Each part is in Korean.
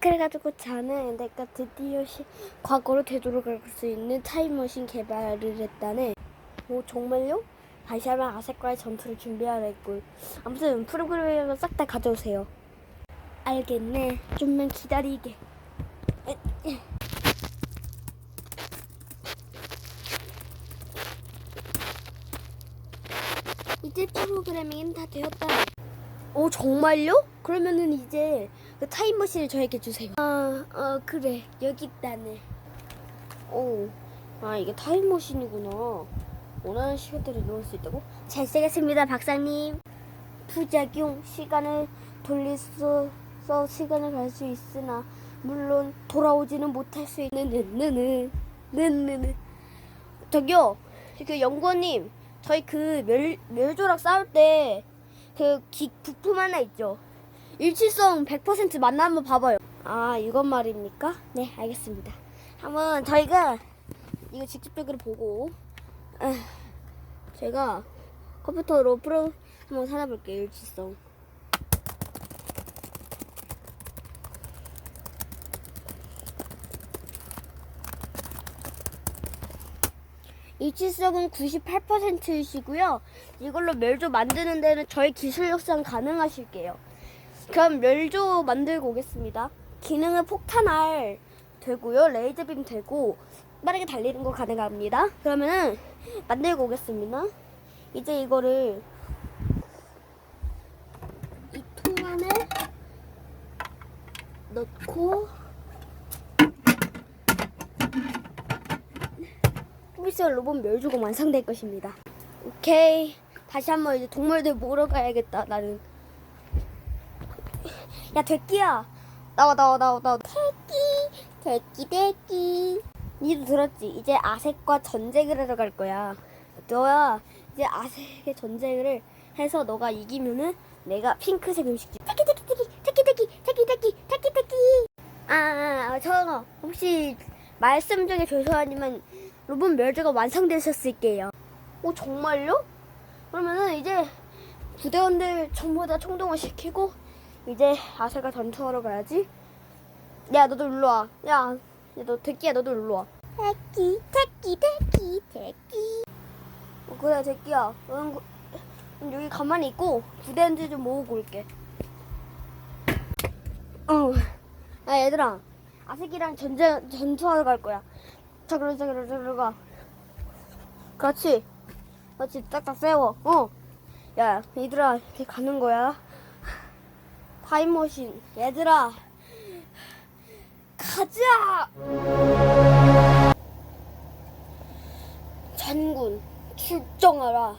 그래가지고 저는 내가 드디어 시, 과거로 되돌아갈 수 있는 타임머신 개발을 했다네. 오 정말요? 다시 한번 아색과의 전투를 준비하랬고 아무튼 프로그램을 싹 다 가져오세요. 알겠네. 좀만 기다리게. 이제 프로그래밍은 다 되었다. 오 정말요? 그러면은 이제 그 타임머신을 저에게 주세요. 아, 어 그래 여기 있다네. 오, 아 이게 타임머신이구나. 원하는 시간대로 이용할 수 있다고? 잘 쓰겠습니다, 박사님. 부작용 시간을 돌릴 수, 써 시간을 갈 수 있으나 물론 돌아오지는 못할 수 있는 느느느 느느느. 저기요, 그 연구원님, 저희 그 멸, 멸조랑 싸울 때 그 부품 하나 있죠. 일치성 100% 맞나 한번 봐봐요. 아, 이건 말입니까? 네, 알겠습니다. 한번 저희가 이거 직접적으로 보고 아, 제가 컴퓨터로 프로 한번 찾아볼게요. 일치성. 일치성은 98%이시고요. 이걸로 멸조 만드는 데는 저희 기술력상 가능하실게요. 그럼 멸조 만들고 오겠습니다. 기능은 폭탄알 되고요. 레이저빔 되고 빠르게 달리는 거 가능합니다. 그러면은 만들고 오겠습니다. 이제 이거를 이 통 안에 넣고 좀 있으면 로봇 멸조가 완성될 것입니다. 오케이. 다시 한번 이제 동물들 보러 가야겠다. 나는. 야, 돼끼야. 나와, 나와, 나와, 나와. 돼끼, 돼끼, 돼끼. 니도 들었지? 이제 아색과 전쟁을 하러 갈 거야. 너야 이제 아색의 전쟁을 해서 너가 이기면은 내가 핑크색 음식 줄. 태끼, 태끼, 태끼, 태끼, 태끼, 태끼, 태끼, 태끼, 태끼. 아, 아, 아, 저 혹시 말씀 중에 죄송하지만 로봇 멸조가 완성되셨을게요. 오 정말요? 그러면은 이제 부대원들 전부 다 총동을 시키고 이제 아세가 전투하러 가야지. 야 너도 일로 와. 야, 야, 너 새끼야 너도 일로 와. 새끼, 새끼, 새끼, 새끼. 어, 그래. 너는 그- 그럼 여기 가만히 있고 부대원들 좀 모으고 올게. 어. 야 얘들아, 아색이랑 전쟁 전투하러 갈 거야. 그래 자 그래 가. 그렇지. 그렇지 딱딱 세워. 어. 야 얘들아 이렇게 가는 거야. 타임머신. 얘들아. 가자. 전군 출정하라.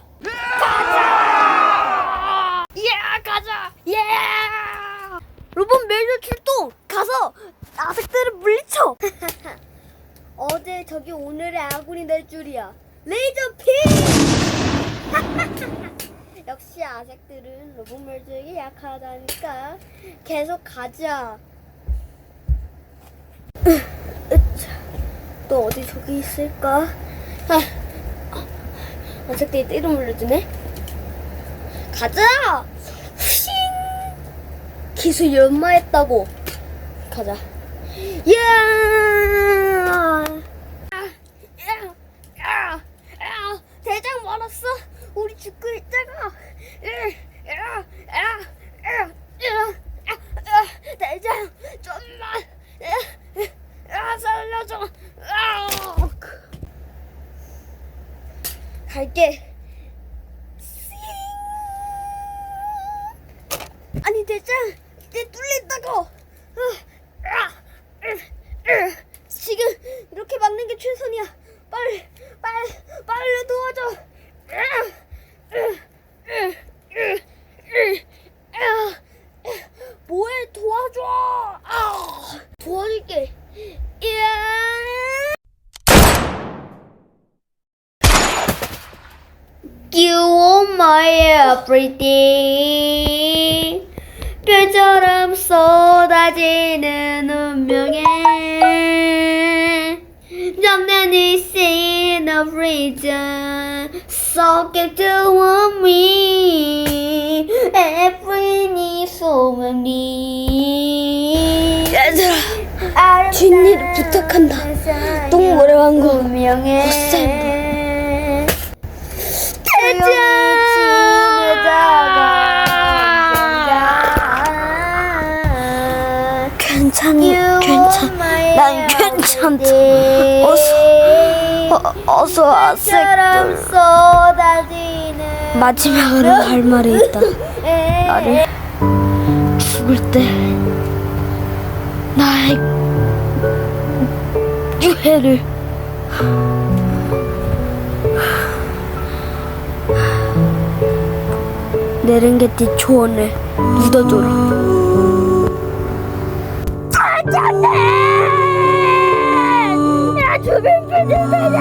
가자. 예 가자. 예. 로봇 멜조 출동. 가서 아색들을 물리쳐. 어제 저기 오늘의 아군이 될 줄이야. 레이저 핀! 역시 아색들은 로봇 멸조에게 약하다니까 계속 가자. 또 어디 저기 있을까? 아, 아색들이 띠로 물려주네. 가자! 휘잉! 기술 연마했다고. 가자. 예! 야! 야! 야! 야! 대장 멀었어. 우리 죽고 있다가. 야! 야! 야! 야! 야! 야! 대장 좀만. 살려줘. 아! 갈게. 아니 대장 으, 으. 지금 이렇게 막는 게 최선이야. 빨리 빨리 빨리 도와줘. 으, 으, 으, 으, 으, 아, 뭐해 도와줘. 아, 도와줄게. 야. You my everything. 별처럼 쏟아지는 운명에 정난 이 scene of reason So get to me Every need so many 얘들아 뒷일을 부탁한다 동물의 왕국 명예 괜찮 괜찮 난 괜찮다. 어서 어, 새끼들 쏟아지는 마지막으로 할 말이 있다. 나를 죽을 때 나의 유해를 내랭게티 초원에 묻어줘라 안돼! 야 주변 표정 사장님